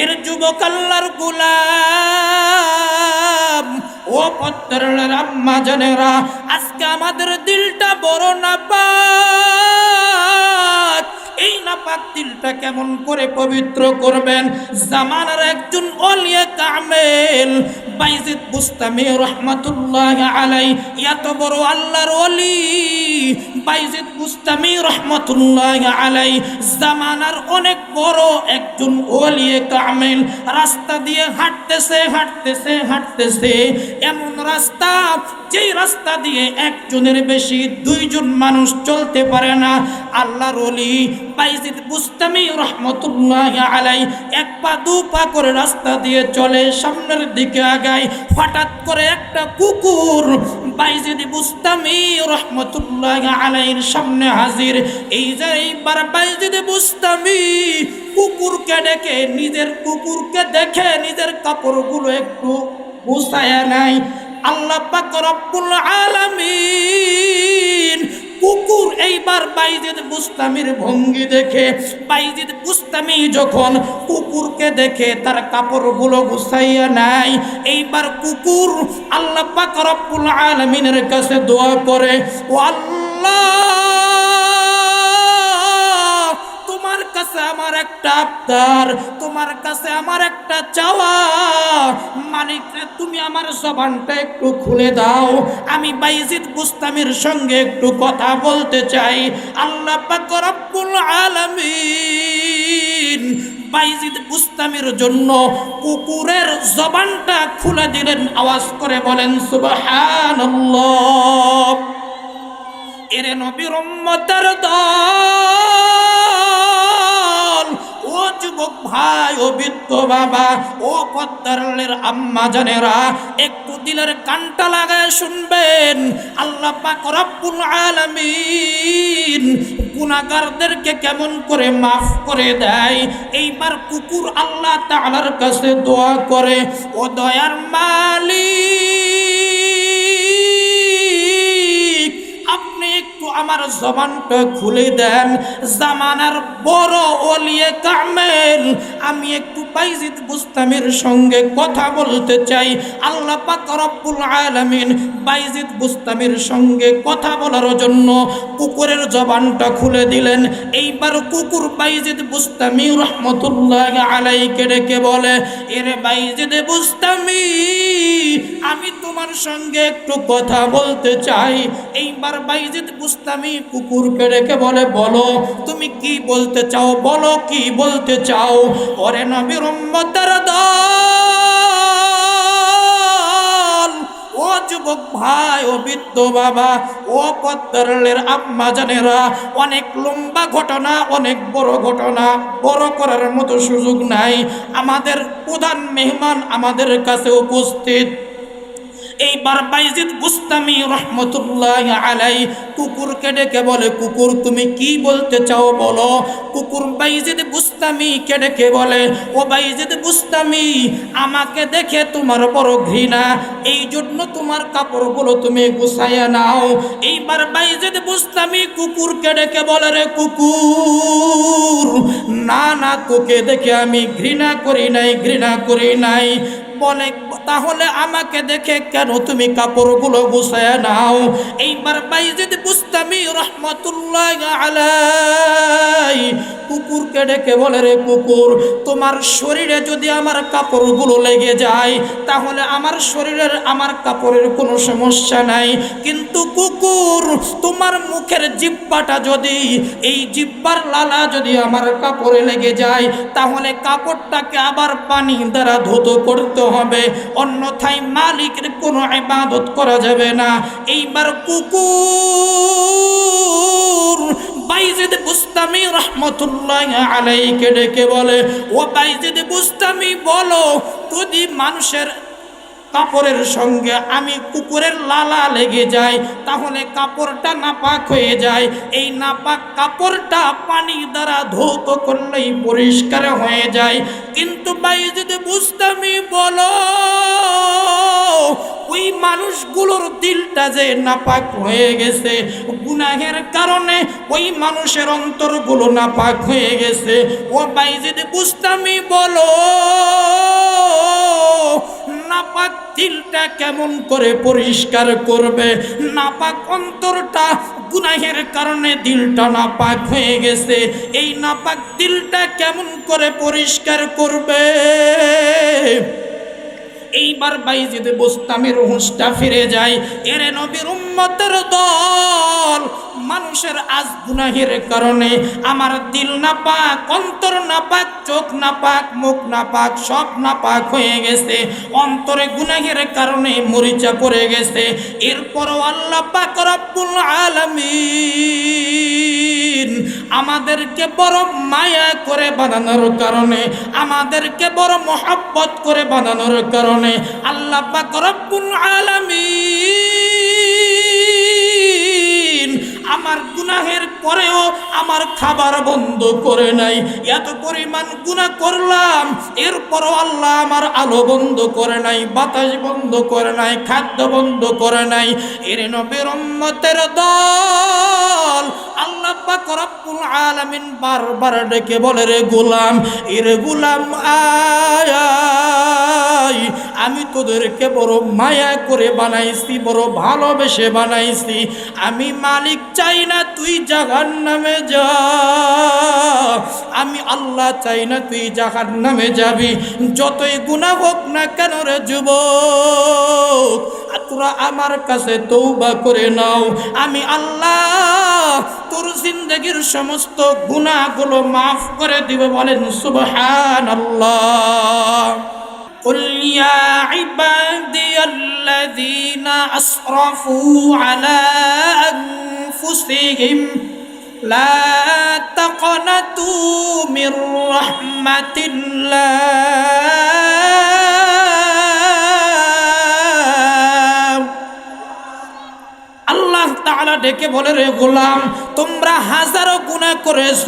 এর যুবক আল্লাহর গুলাম। ও পত্রের আম্মা জনেরা আজকে আমাদের দিলটা বড় না পাক নাপাক দিলটা কেমন করে পবিত্র করবেন? জামানার একজন অলিয়া কামেল, বাইজিদ বুস্তামি রহমাতুল্লাহ আলাই এত বড় আল্লাহর অলি বাইজিদ বুস্তামি রহমাতুল্লাহ আলাই জামানার অনেক বড় একজন ওলিয়ে কামেল, রাস্তা দিয়ে হাঁটতেছে হাঁটতেছে হাঁটতেছে, এমন রাস্তা যেই রাস্তা দিয়ে একজনের বেশি দুইজন মানুষ চলতে পারে না, আল্লাহর অলি বাইজিদ বুস্তামি রহমতুল্লাহ আলাই এক পা, দু পা করে রাস্তা দিয়ে চলে, সামনের দিকে আগায় হঠাৎ করে একটা কুকুর বাইজিদ বুস্তামি রহমতুল্লাহ আলাইয়ের সামনে হাজির। এই যে এইবার বাইজিদ বুস্তামি কুকুরকে ডেকে, নিজের কুকুরকে দেখে নিজের কাপড়গুলো একটু গুছায় নাই আল্লাহ পাক রব্বুল আলামিন কুকুর এইবার বাইজিদ বুস্তামির ভঙ্গি দেখে, বাইজিদ বুস্তামি যখন কুকুরকে দেখে তার কাপড়গুলো গুছাইয়া নাই এইবার কুকুর আল্লাহ পাক আলামিনের কাছে দোয়া করে, ও আল্লাহ কাছে আমার একটা আবদার, তোমার কাছে আমার একটা চাওয়া। মালিক তুমি আমার জবানটা একটু খুলে দাও। আমি বাইজিদ বুস্তামির সঙ্গে একটু কথা বলতে চাই। আল্লাহ পাক রব্বুল আলামিন বাইজিদ বুস্তামির জন্য কুকুরের জবানটা খুলে দিলেন, আওয়াজ করে বলেন, সুবহানাল্লাহ। এরে নবীর উম্মতের ও যুবক ভাই ও বৃদ্ধ বাবা, ও পদ্মারের আম্মা জানেরা, একটু দিলের কানটা লাগায় শুনবেন। আল্লাহ পাক রব্বুল আলামিন গুনাহগারদেরকে কেমন করে মাফ করে দেয়? এইবার কুকুর আল্লাহ তাআলার কাছে দোয়া করে, ও দয়ার মালিক আমার জবানটা খুলে দেন। জামানার বড় ওলিয়ে কামেল, আমি একটু বাইজিদ বুস্তামের সঙ্গে কথা বলতে চাই। আল্লাহ পাক রব্বুল আলামিন বাইজিদ বুস্তামের সঙ্গে কথা বলার জন্য কুকুরের জবানটা খুলে দিলেন। এইবার কুকুর বাইজিদ বুস্তামি রহমতুল্লাহ আলাইকে ডেকে বলে, এরে বাইজিদ বুস্তামি, আমি তোমার সঙ্গে একটু কথা বলতে চাই। এইবার বাইজিদ বুস্তামি কুকুরকে ডেকে বলে, বলো, তুমি কি বলতে চাও? বলো, কি বলতে চাও? ওরে নবীর উম্মতের দল, ও যুবক ভাই, ও বৃদ্ধ বাবা, ও পদ্মারের আম্মা জানেরা, অনেক লম্বা ঘটনা, অনেক বড় ঘটনা, বড় করার মতো সুযোগ নাই। আমাদের প্রধান মেহমান আমাদের কাছে উপস্থিত। এইবার বাইজিদ বুস্তামি রহমতুল্লাহ আলাই কুকুরকে ডেকে বলে, কুকুর, তুমি কি বলতে চাও বলো? কুকুর বাইজিদ বুস্তামি কে ডেকে বলে, ও বাইজিদ বুস্তামি আমাকে দেখে তোমার বড় ঘৃণা এই জন্য তোমার কাপড়গুলো তুমি গুছাইয়া নাও। এইবার বাইজিদ বুস্তামি কুকুরকে ডেকে বলে, রে কুকুর, না না, তোকে দেখে আমি ঘৃণা করি নাই, ঘৃণা করি নাই। বলে, তাহলে আমাকে দেখে কেন তুমি কাপড়গুলো গুছায় নাও? এইবার বাইজিদ বুস্তামি রহমতুল্লাহ আলাই কুকুরকে ডেকে বলে, রে কুকুর, তোমার শরীরে যদি আমার কাপড়গুলো লেগে যায়, তাহলে আমার শরীরের, আমার কাপড়ের কোনো সমস্যা নাই। কিন্তু কুকুর, তোমার মুখের জিব্বাটা যদি, এই জিব্বার লালা যদি আমার কাপড়ে লেগে যায়, তাহলে কাপড়টাকে আবার পানি দ্বারা ধুতো করতে হবে, অন্যথায় মালিকের কোনো ইবাদত করা যাবে না। এইবার কুকুর বাইজিদ বুস্তামি রহমতুল্লাহ আলাইকে ডেকে বলে, ও বাইজিদ বুস্তামি, বলো, যদি মানুষের কাপড়ের সঙ্গে আমি কুকুরের লালা লেগে যায় তাহলে কাপড়টা নাপাক হয়ে যায়। এই নাপাক কাপড়টা পানি দ্বারা ধৌত করলেই পরিষ্কার হয়ে যায়। কিন্তু ভাই, যদি বুঝতামই বলো, ওই মানুষগুলোর দিলটা যে নাপাক হয়ে গেছে, গুনাহের কারণে ওই মানুষের অন্তরগুলো নাপাক হয়ে গেছে। ও ভাই, যদি বুঝতামই বলো দিলটা কেমন করে পরিষ্কার করবে? নাপাক অন্তরটা গুনাহের কারণে দিলটা নাপাক হয়ে গেছে। এই নাপাক দিলটা কেমন করে পরিষ্কার করবে? এইবার বাই বাইজিদ বোস্তামের হুঁশটা ফিরে যায়। এরে নবীর উম্মতের দল মানুষের আজ গুনাহের কারণে আমার দিল না পাক অন্তর না পাক চোখ না পাক মুখ না পাক সব না পাক হয়ে গেছে। অন্তরে গুনাহের কারণে মরিচা পড়ে গেছে। এরপরও আল্লাহ পাক রব্বুল আলামিন আমাদেরকে বড় মায়া করে বানানোর কারণে, আমাদেরকে বড় মহাব্বত করে বানানোর কারণে আল্লাহ পাক রব্বুল আলামিন আমার খাবার বন্ধ করে নাই। এত পরিমাণ গুনাহ করলাম, এরপরও আল্লাহ আমার আলো বন্ধ করে নাই, বাতাস বন্ধ করে নাই, খাদ্য বন্ধ করে নাই। এর নবীর উম্মতের দল আলামিন বারবার ডেকে বলে, রে গোলাম, এরে গোলাম আয়। আমি তোদেরকে বড় মায়া করে বানাইছি, বড় ভালোবেসে বানাইছি। আমি মালিক চাই না তুই জাহান নামে যা আমি আল্লাহ চাই না তুই জাহান নামে যাবি যতই গুণা হোক না কেন রে যুবক আর তোরা আমার কাছে তৌবা করে নাও আমি আল্লাহ তোর জিন্দগির সমস্ত গুণাগুলো মাফ করে দিবে বলেন সুবহান আল্লাহ قل يا عبادي الذين أسرفوا على أنفسهم لا تقنطوا من رحمة الله. তাআলা ডেকে বলে, রে গোলাম, তোমরা হাজারো গুনাহ করেছ,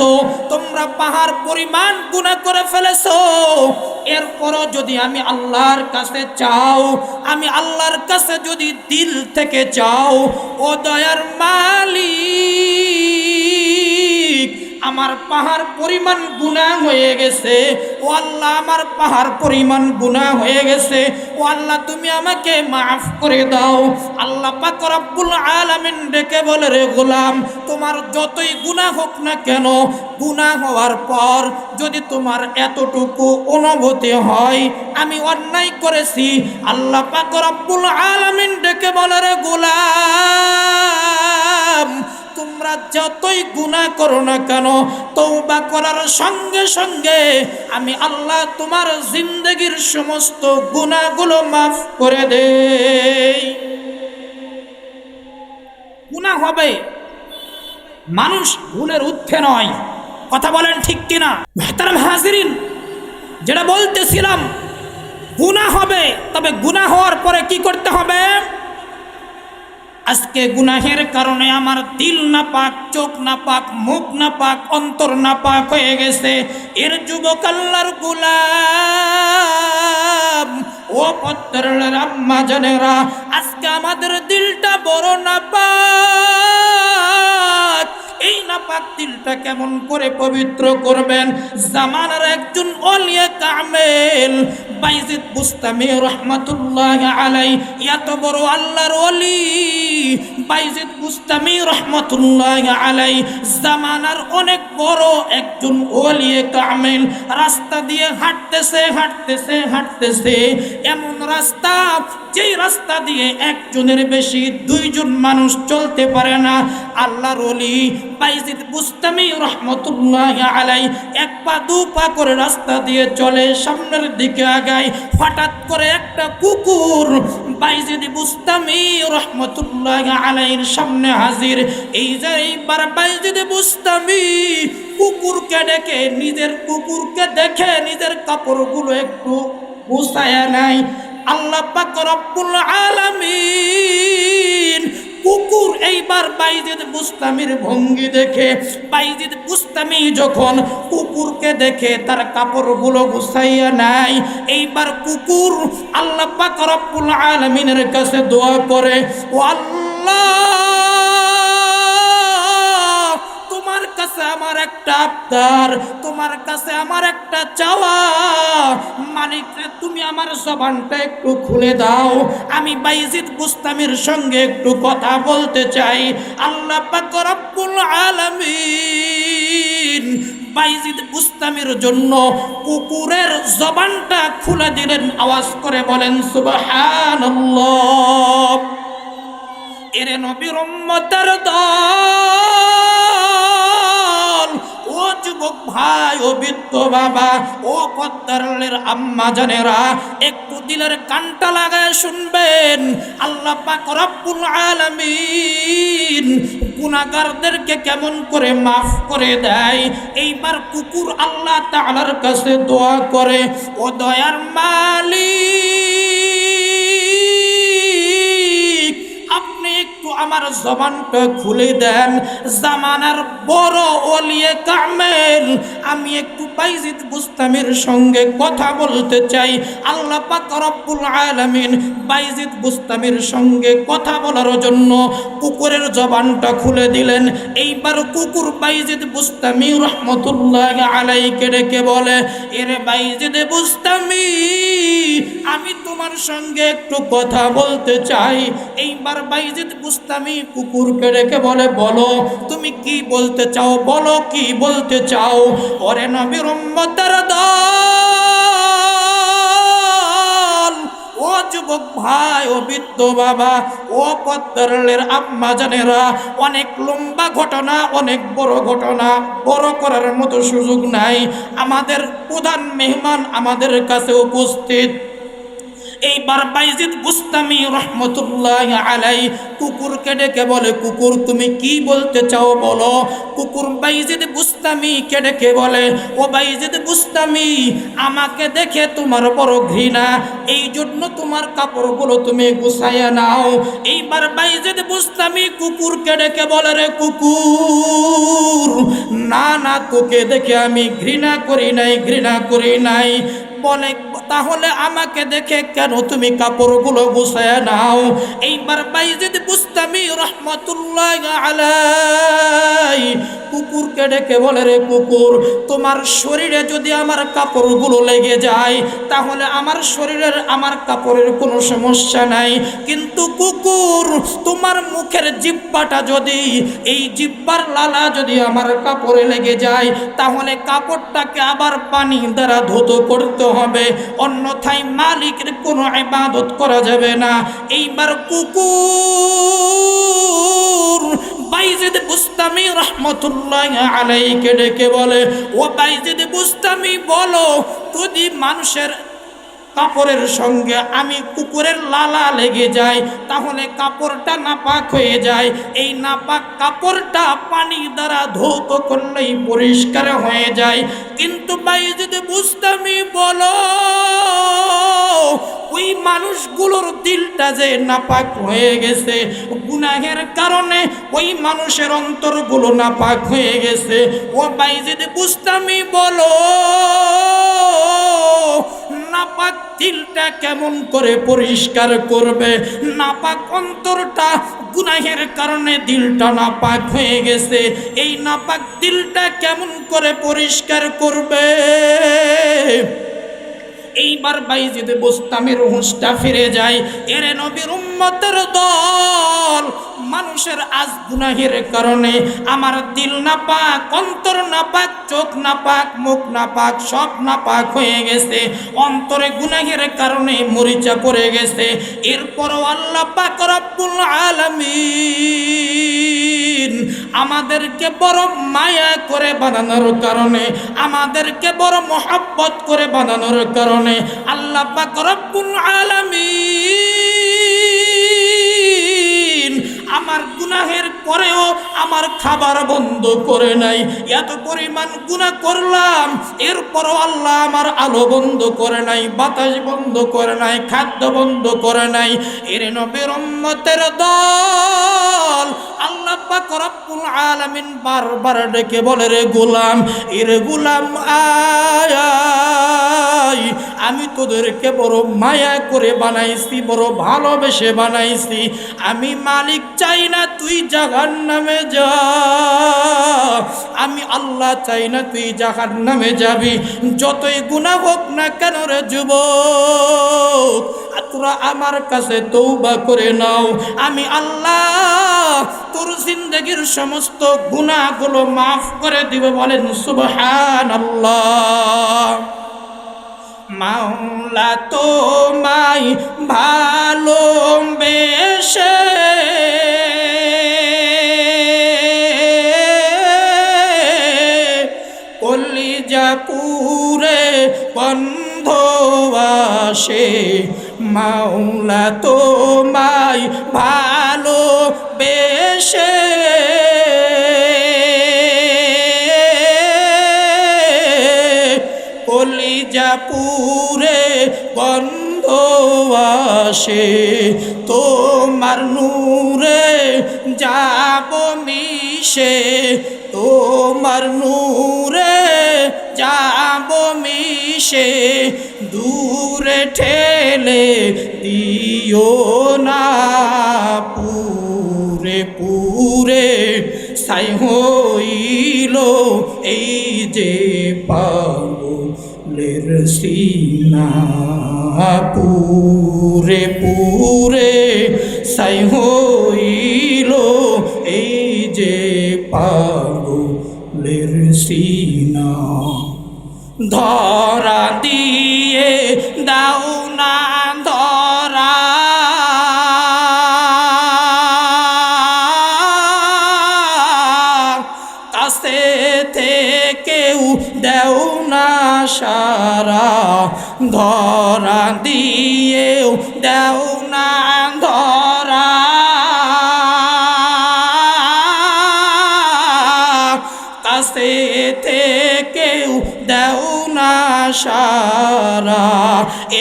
তোমরা পাহাড় পরিমাণ গুনাহ করে ফেলেছো। এরপরও যদি আমি আল্লাহর কাছে চাও, আমি আল্লাহর কাছে যদি দিল থেকে চাও, ও দয়ার মালিক আমার পাহাড় পরিমাণ গুণা হয়ে গেছে। ও আল্লাহ, আমার পাহাড় পরিমাণ গুণা হয়ে গেছে। ও আল্লাহ, তুমি আমাকে মাফ করে দাও। আল্লাহ পাক রব্বুল আলামিন ডেকে বলে, রে গোলাম, তোমার যতই গুণা হোক না কেন, গুণা হওয়ার পর যদি তোমার এতটুকু অনুভূতি হয়, আমি অন্যায় করেছি। আল্লাহ পাক রব্বুল আলামিন ডেকে বলে, রে গোলাম তোমরা যতই গুনাহ করো না কেন তৌবা করার সঙ্গে সঙ্গে আমি আল্লাহ তোমার জিন্দগির সমস্ত গুনাহগুলো মাফ করে দেই। গুনাহ হবে, মানুষ ভুলের উঠে নয়। কথা বলেন ঠিক কিনা? মেহতারাম হাজিরিন, যেটা বলতেছিলাম, গুনাহ হবে, তবে গুনাহ হওয়ার পরে কি করতে হবে? আজকে গুনাহের কারণে আমার দিল না পাক চোখ না পাক মুখ না পাক অন্তর না পাক হয়ে গেছে। এর যুবক আল্লাহর গুলাম। ও পত্রের আম্মা জনেরা, আজকে আমাদের দিলটা বড় না পাক নাপাক দিলটা কেমন করে পবিত্র করবেন? জামানার একজন অলিয়া কামেল, বাইজিদ বুস্তামি রহমাতুল্লাহ আলাই এত বড় আল্লাহর অলি বাইজিদ বুস্তামি রহমাতুল্লাহ আলাই জামানার অনেক বড় একজন অলিয়ে কামেল, রাস্তা দিয়ে হাঁটতেছে হাঁটতেছে হাঁটতেছে, এমন রাস্তা যেই রাস্তা দিয়ে একজনের বেশি দুইজন মানুষ চলতে পারে না, আল্লাহর অলি বাইজিদ বুস্তামি রহমতুল্লাহ আলাই এক পা, দু পা করে রাস্তা দিয়ে চলে, সামনের দিকে আগায় হঠাৎ করে একটা কুকুর বাইজিদ বুস্তামি রহমতুল্লাহ আলাইয়ের সামনে হাজির। এই যে এইবার বাইজিদ বুস্তামি কুকুরকে ডেকে, নিজের কুকুরকে দেখে নিজের কাপড়গুলো একটু গুছায় নাই আল্লাহ পাক আলামিন কুকুর এইবার বাইজিদ বুস্তামির ভঙ্গি দেখে, বাইজিদ বুস্তামি যখন কুকুরকে দেখে তার কাপড়গুলো গুছাইয়া নাই এইবার কুকুর আল্লাহ পাক আলামিনের কাছে দোয়া করে, ও আল্লাহ তোমার কাছে আমার একটা আবদার, তোমার কাছে আমার একটা চাওয়া। মালিক তুমি আমার জবানটা একটু খুলে দাও। আমি বাইজিদ বুস্তামির সঙ্গে একটু কথা বলতে চাই। আল্লাহ পাক রব্বুল আলামিন বাইজিদ বুস্তামির জন্য কুকুরের জবানটা খুলে দিলেন, আওয়াজ করে বলেন, সুবহানাল্লাহ। এরে নবীর উম্মতের দল। যুবক ভাই ও বৃদ্ধ বাবা, ও পদ্মারের আম্মা জানেরা, একটু দিলের কানটা লাগায় শুনবেন। আল্লাহ পাক রব্বুল আলামিন গুনাহগারদেরকে কেমন করে মাফ করে দেয়? এইবার কুকুর আল্লাহ তাআলার কাছে দোয়া করে, ও দয়ার মালিক, আপনি আমার জবানটা খুলে দেন। জামানার বড় ওলিয়ে কামেল, আমি একটু বাইজিদ বুস্তামের সঙ্গে কথা বলতে চাই। আল্লাহ পাক আলামিন বাইজিদ বুস্তামের সঙ্গে কথা বলার জন্য কুকুরের জবানটা খুলে দিলেন। এইবার কুকুর বাইজিদ বুস্তামি রহমতুল্লাহ আলাইকে ডেকে বলে, এরে বাইজিদ বুস্তামি, আমি তোমার সঙ্গে একটু কথা বলতে চাই। এইবার বাইজিদ বুস্তামি কুকুরকে ডেকে বলে, বলো, তুমি কি বলতে চাও? বলো, কি বলতে চাও? ওরে নবীর উম্মতের দল যুবক ভাই, ও বৃদ্ধ বাবা, ও পদ্মারের আম্মা জানেরা, অনেক লম্বা ঘটনা, অনেক বড় ঘটনা, বড় করার মতো সুযোগ নাই। আমাদের প্রধান মেহমান আমাদের কাছে উপস্থিত। এইবার বাইজিদ বুস্তামি রহমতুল্লাহ আলাই কুকুরকে ডেকে বলে, কুকুর, তুমি কি বলতে চাও বলো? কুকুর বাইজিদ বুস্তামি কে ডেকে বলে, ও বাইজিদ বুস্তামি আমাকে দেখে তোমার বড় ঘৃণা, এই জন্য তোমার কাপড়গুলো তুমি গুছাইয়া নাও। এইবার বাইজিদ বুস্তামি কুকুরকে ডেকে বলে, রে কুকুর, না না, তোকে দেখে আমি ঘৃণা করি নাই, ঘৃণা করি নাই। বলে, তাহলে আমাকে দেখে কেন তুমি কাপড়গুলো গুছায় নাও? এইবার বাইজিদ বুস্তামি রহমতুল্লাহ আলাই কুকুরকে ডেকে বলে, রে কুকুর, তোমার শরীরে যদি আমার কাপড়গুলো লেগে যায়, তাহলে আমার শরীরের, আমার কাপড়ের কোনো সমস্যা নাই। কিন্তু কুকুর, তোমার মুখের জিব্বাটা যদি, এই জিব্বার লালা যদি আমার কাপড়ে লেগে যায়, তাহলে কাপড়টাকে আবার পানি দ্বারা ধুতো করতে হবে, অন্যথায় মালিকের কোনো ইবাদত করা যাবে না। এইবার কুকুর বাইজিদ বুস্তামি রহমতুল্লাহ আলাইকে ডেকে বলে, ও বাইজিদ বুস্তামি, বলো, যদি মানুষের কাপড়ের সঙ্গে আমি কুকুরের লালা লেগে যাই, তাহলে কাপড়টা নাপাক হয়ে যায়। এই নাপাক কাপড়টা পানি দ্বারা ধৌত করলেই পরিষ্কার হয়ে যায়। কিন্তু ভাই, যদি বুঝতামই বলো, ওই মানুষগুলোর দিলটা যে নাপাক হয়ে গেছে, গুনাহের কারণে ওই মানুষের অন্তরগুলো নাপাক হয়ে গেছে। ও ভাই, যদি বুঝতামই বলো নাপাক দিলটা কেমন করে পরিষ্কার করবে? নাপাক অন্তরটা গুনাহের কারণে দিলটা নাপাক হয়ে গেছে। এই নাপাক দিলটা কেমন করে পরিষ্কার করবে? এইবার বাইজিদ বুস্তামের হুঁশটা ফিরে যায়। এরে নবীর উম্মতের দল মানুষের আজ গুনাহের কারণে আমার দিল নাপাক, অন্তর নাপাক, চোখ নাপাক, মুখ নাপাক, সব নাপাক হয়ে গেছে। অন্তরে গুনাহের কারণে মরিচা পড়ে গেছে। এরপরও আল্লাহ পাক রব্বুল আলামিন আমাদেরকে বড় মায়া করে বানানোর কারণে, আমাদেরকে বড় মহাব্বত করে বানানোর কারণে আল্লাহ পাক রব্বুল আলামিন আমার গুনাহের পরেও আমার খাবার বন্ধ করে নাই। এত পরিমাণ গুনাহ করলাম, এরপরও আল্লাহ আমার আলো বন্ধ করে নাই, বাতাস বন্ধ করে নাই, খাদ্য বন্ধ করে নাই। এর নবীর উম্মতের দল। আল্লাহ পাক রব্বুল আলামিন বারবার ডেকে বলে, রে গোলাম, এর গোলাম আয়। আমি তোদেরকে বড় মায়া করে বানাইছি, বড় ভালোবেসে বানাইছি। আমি মালিক চাই না, তুই জাহান নামে যা। আমি আল্লাহ চাই না, তুই জাহান নামে যাবি। যতই গুণা হোক না কেন রে আর তোরা আমার কাছে তৌবা করে নাও। আমি আল্লাহ তোর জিন্দগির সমস্ত গুণাগুলো মাফ করে দিব বলেন সুবহান আল্লাহ মাওলা তোমায় ভালোবেসে কলিজা পুরে বন্ধ আসে মাওলা, তোমায় ভালো বেশে কলিজা পুরে বন্ধ আসে, তোমার নূরে যাব মিশে, তোমার নূরে যাব মিশে দূরে ঠেলে দিও না। পুরে পুরে সাই হইল এই যে পাগলের সিনা। পুরে পুরে সাই হইল এই যে পাগলের সিনা। ধরা সারা ধরা দিয়েও দেও না ধরা। কাছে থেকেও দেও না সারা।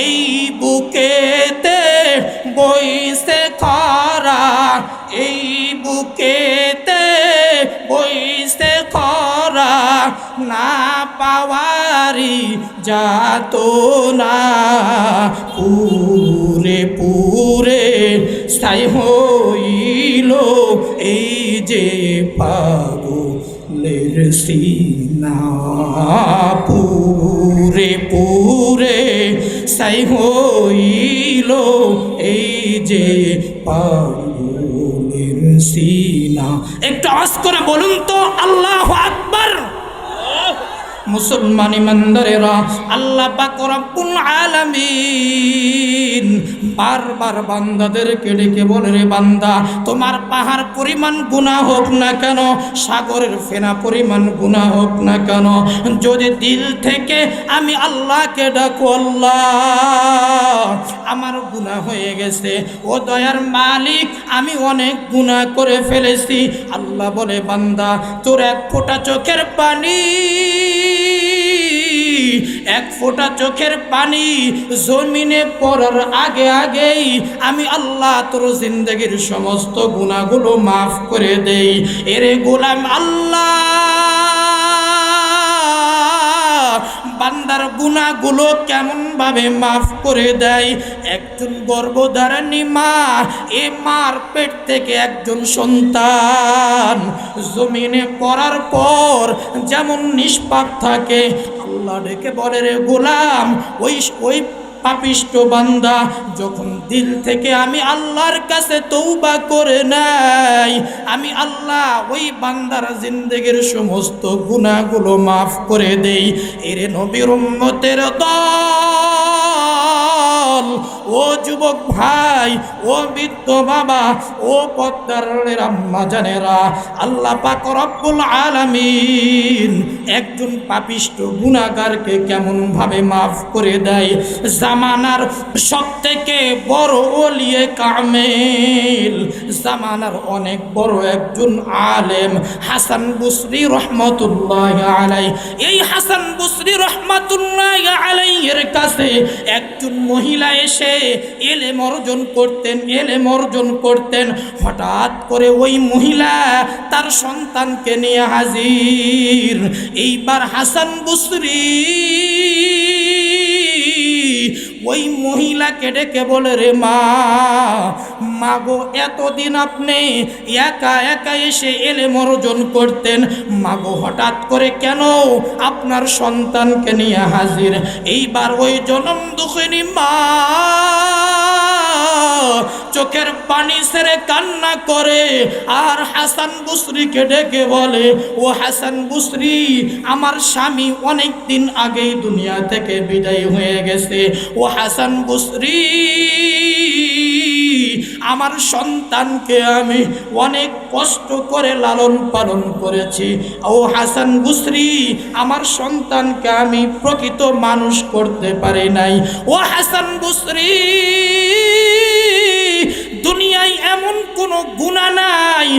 এই বুকেতে বইসে খরা, এই বুকেতে না পাওয়ারি যাত না। পুরে পুরে স্থায়ী হইল এই যে পাগলের সিনা। পুরে পুরে সাই হইল এই যে পাগলের সিনা। একটু আওয়াজ করে বলুন তো, আল্লাহ আকবার। মুসলমান ইমানদারেরা আল্লাহ পাক রব্বুল আলামিন বারবার বান্দাদেরকে ডেকে বলে, রে বান্দা, তোমার পাহাড় পরিমাণ গুণা হোক না কেন, সাগরের ফেনা পরিমাণ গুণা হোক না কেন, যদি দিল থেকে আমি আল্লাহকে ডাকো, আল্লাহ, আমার গুণা হয়ে গেছে। ও দয়ার মালিক, আমি অনেক গুণা করে ফেলেছি। আল্লাহ বলে, বান্দা, তোর এক ফোঁটা চোখের পানি এক ফোঁটা চোখের পানি জমিনে পড়ার আগে আগেই আমি আল্লাহ তোর জিন্দগির সমস্ত গুণাগুলো মাফ করে দেই। এরে গোলাম আল্লাহ, বান্দার গুণাগুলো কেমন ভাবে মাফ করে দেয় একজন গর্ভধারণী মা, এ মার পেট থেকে একজন সন্তান। জমিনে পড়ার পর যেমন নিষ্পাপ থাকে আল্লাহ ডেকে বলে, রে গোলাম, ওই ওই পাপিষ্ট বান্দা যখন দিল থেকে আমি আল্লাহর কাছে তৌবা করে নাই, আমি আল্লাহ ওই বান্দার জিন্দগির সমস্ত গুণাগুলো মাফ করে দেই, এরে নবীর দল ও যুবক ভাই, ও বৃদ্ধ বাবা, ও পদ্মারের আম্মা জানেরা, আল্লাহ পাক আলামিন একজন পাপিষ্ট গুণাগারকে কেমন ভাবে মাফ করে দেয়? জামানার সব থেকে বড় ওলিয়ে কামেল। জামানার অনেক বড় একজন আলেম, হাসান বুসরি রহমতুল্লাহ আলাই এই হাসান বুসরি রহমতুল্লাহ আলাইয়ের কাছে একজন মহিলা এসে এলেম অর্জন করতেন, এলেম অর্জন করতেন। হঠাৎ করে ওই মহিলা তার সন্তানকে নিয়ে হাজির। এইবার হাসান বুসরি ওই মহিলাকে ডেকে বলে, রে মা, মাগো, এতদিন আপনি একা একা এসে এলে মরজন করতেন। মাগো, হঠাৎ করে কেন আপনার সন্তানকে নিয়ে হাজির? এইবার ওই জনম দুঃখিনী মা চোখের পানি সেরে কান্না করে, আর হাসান বুসরিকে ডেকে বলে, ও হাসান বুসরি, আমার স্বামী অনেক দিন আগেই দুনিয়া থেকে বিদায় হয়ে গেছে। ও হাসান বুসরি, আমার সন্তানকে আমি অনেক কষ্ট করে লালন পালন করেছি। ও হাসান বুসরি, আমার সন্তানকে আমি প্রকৃত মানুষ করতে পারি নাই। ও হাসান বুসরি দুনিয়ায় এমন কোনো গুণা নাই,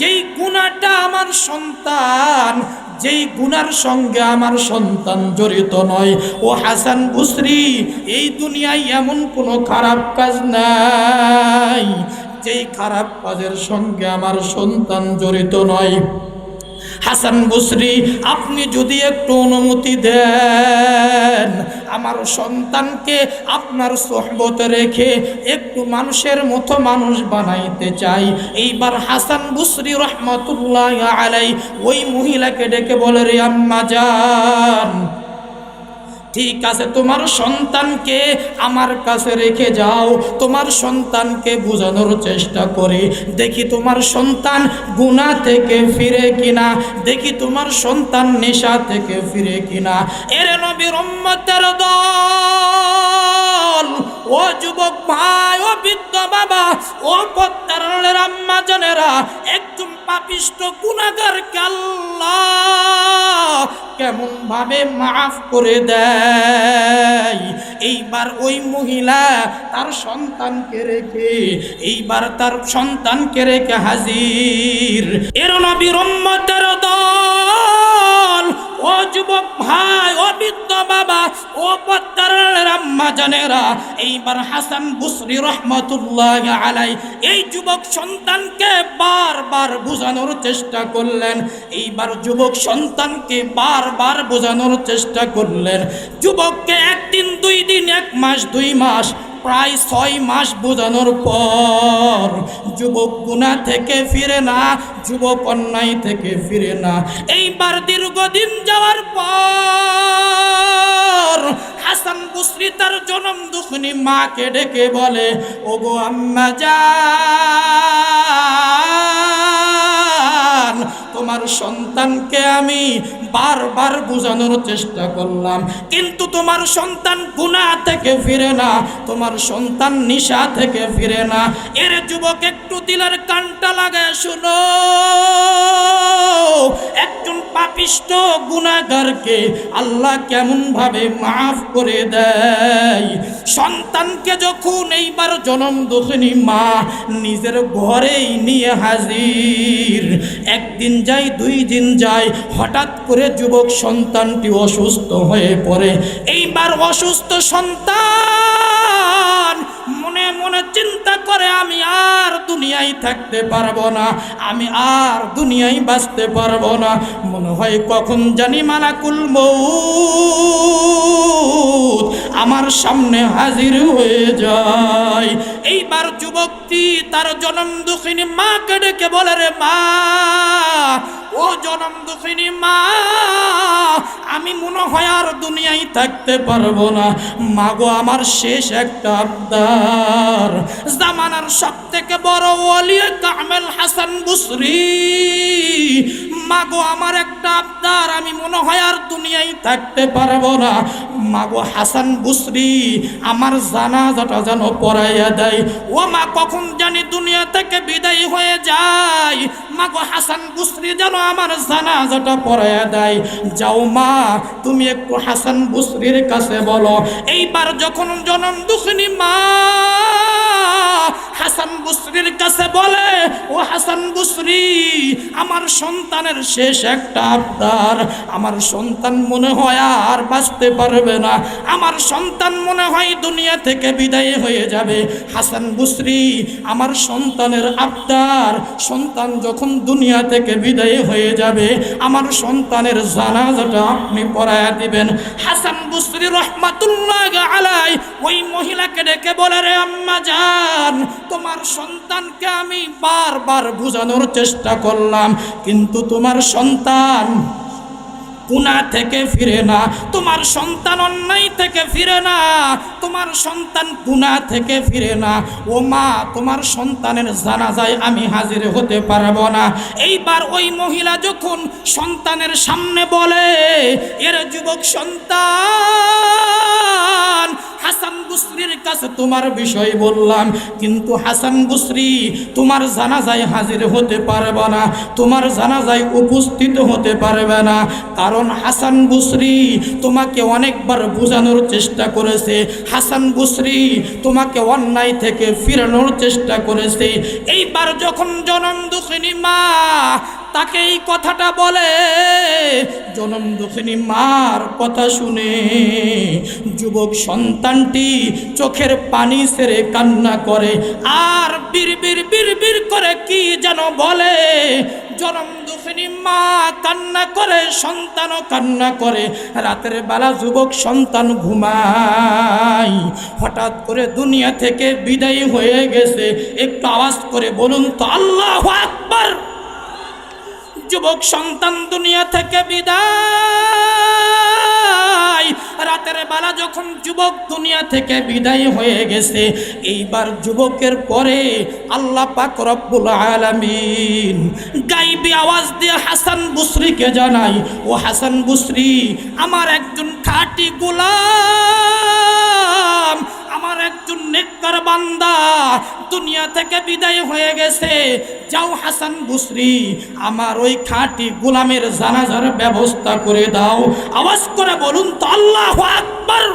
যেই গুণাটা আমার সন্তান, যেই গুনার সঙ্গে আমার সন্তান জড়িত নয়। ও হাসান বুসরি, এই দুনিয়ায় এমন কোনো খারাপ কাজ নাই, যেই খারাপ কাজের সঙ্গে আমার সন্তান জড়িত নয়। হাসান বসরি, আপনি যদি একটু অনুমতি দেন, আমার সন্তানকে আপনার সহবত রেখে একটু মানুষের মতো মানুষ বানাইতে চাই। এইবার হাসান বুসরি রহমতুল্লাহ আলাই ওই মহিলাকে ডেকে বলে, রে আম্মা যান ঠিক আছে, তোমার সন্তানকে আমার কাছে রেখে যাও। তোমার সন্তানকে বোঝানোর চেষ্টা করে। দেখি তোমার সন্তান গুণা থেকে ফিরে কিনা। দেখি তোমার সন্তান নেশা থেকে ফিরে কিনা। এর নবীর দল, ও যুবক ভাই, ও বৃদ্ধ বাবা, ও পত্তারের আম্মা জানেরা একজন পাপিষ্ট গুণাগার আল্লাহ কেমন ভাবে মাফ করে দেয়? এইবার ওই মহিলা তার সন্তানকে রেখে, এইবার তার সন্তানকে রেখে হাজির। এর নবীর দল ও যুবক ভাই, ও বৃদ্ধ বাবা, ও পত্তারের আম্মা জানেরা, এইবার হাসান বুসরি রহমতুল্লাহ আলাই এই যুবক সন্তানকে বারবার বোঝানোর চেষ্টা করলেন। এইবার যুবক সন্তানকে বারবার বোঝানোর চেষ্টা করলেন। যুবককে একদিন, দুই দিন, এক মাস, দুই মাস প্রায় ছয় মাস বোঝানোর পর যুবক গুণা থেকে ফিরে না, যুবক অন্যায় থেকে ফিরে না। এইবার দীর্ঘদিন যাওয়ার পর হাসান বুসরি তার জনম দুখনি মাকে ডেকে বলে ও ওগো আম্মা যান তোমার সন্তানকে আমি বারবার বোঝানোর চেষ্টা করলাম। কিন্তু তোমার সন্তান গুণা থেকে ফিরে না, তোমার সন্তান নিশা থেকে ফিরে না। এর যুবক একটু দিলের কানটা লাগায়, শুনো, একজন পাপিষ্ট গুণাগারকে আল্লাহ কেমন ভাবে মাফ করে দেয়? সন্তানকে যখন এইবার জনম দোষিনী মা নিজের ঘরেই নিয়ে হাজির, একদিন যায়, দুই দিন যায়, হঠাৎ করে যুবক সন্তানটি অসুস্থ হয়ে পড়ে। এইবার অসুস্থ সন্তান মনে মনে চিন্তা করে, আমি আর দুনিয়ায় থাকতে পারব না, আমি আর দুনিয়ায় বাঁচতে পারব না। মনে হয় কখন জানি মালাকুল মৌত আমার সামনে হাজির হয়ে যায়। এইবার যুবকটি তার জনম দুঃখিনী মাকে ডেকে বলে, রে মা ও জনম দুঃখিনী মা আমি মনে হয় আর দুনিয়ায় থাকতে পারব না। মাগো, আমার শেষ একটা আবদার। জামানার সব থেকে বড় ওলিয়ে কামেল হাসান বুসরি। মাগো, আমার একটা আবদার, আমি মনে হয় আর দুনিয়ায় থাকতে পারব না। মাগো, হাসান বুসরি আমার জানা জানাজাটা যেন পড়াইয়া দেয়। ও মা, কখন জানি দুনিয়া থেকে বিদায় হয়ে যায়। মাগো, হাসান বুসরি যেন আমার জানাজাটা পড়াইয়া দেয়। যাও মা, তুমি একটু হাসান বুসরির কাছে বলো, এইবার যখন জনম দুঃখিনী মা, হাসান বুসরির কাছে বলে, ও হাসান বুসরি, আমার সন্তানের শেষ একটা আবদার। আমার সন্তান মনে হয় আর বাঁচতে পারবে না। আমার সন্তান মনে হয় দুনিয়া থেকে বিদায় হয়ে যাবে। হাসান বুসরি, আমার সন্তানের আবদার, সন্তান যখন দুনিয়া থেকে বিদায় হয়ে যাবে, আমার সন্তানের জানাজাটা আপনি পড়ায়া দিবেন। হাসান বুসরি রহমাতুল্লাহ আলাই ওই মহিলাকে ডেকে বলে, রে আম্মা জান, তোমার সন্তানকে আমি বারবার বোঝানোর চেষ্টা করলাম, কিন্তু তোমার সন্তান গুণা থেকে ফিরে না, তোমার সন্তান অন্যায় থেকে ফিরে না, তোমার সন্তান গুণা থেকে ফিরে না। ও মা, তোমার সন্তানের জানাজায় আমি হাজির হতে পারব না। এইবার ওই মহিলা যখন সন্তানের সামনে বলে, এর যুবক সন্তান হাসান বুসরির কাছে তোমার বিষয় বললাম, কিন্তু হাসান বুসরি তোমার জানাজায় হাজির হতে পারবে না, তোমার জানাজায় উপস্থিত হতে পারবে না। কারণ হাসান বুসরি তোমাকে অনেকবার বোঝানোর চেষ্টা করেছে, হাসান বুসরি তোমাকে অন্যায় থেকে ফিরানোর চেষ্টা করেছে। এইবার যখন জনম দুঃখিনী মা তাকে এই কথাটা বলে, জনম দুঃখিনী মার কথা শুনে যুবক সন্তানটি চোখের পানি সেরে কান্না করে আর বীর বীর বীর বীর করে কি যেন বলে, জনম দুঃখিনী মা কান্না করে, সন্তানও কান্না করে, রাতের বেলা যুবক সন্তান ঘুমায়, হঠাৎ করে দুনিয়া থেকে বিদায়ী হয়ে গেছে। একটু আওয়াজ করে বলুন তো, আল্লাহ আকবার! যুবক সন্তান দুনিয়া থেকে বিদায়। রাতের বেলা যখন যুবক দুনিয়া থেকে বিদায় হয়ে গেছে, এইবার যুবকের পরে আল্লাহ পাক রব্বুল আলামিন গাইবি আওয়াজ দিয়ে হাসান বুসরিকে জানাই ও হাসান বুসরি, আমার একজন খাঁটি গোলাম আমার একজন নেককার বান্দা দুনিয়া থেকে বিদায় হয়ে গেছে। যাও হাসান বুসরি, আমার ওই খাঁটি গোলামের জানাজার ব্যবস্থা করে দাও। আওয়াজ করে বলুন তো, আল্লাহ আকবার।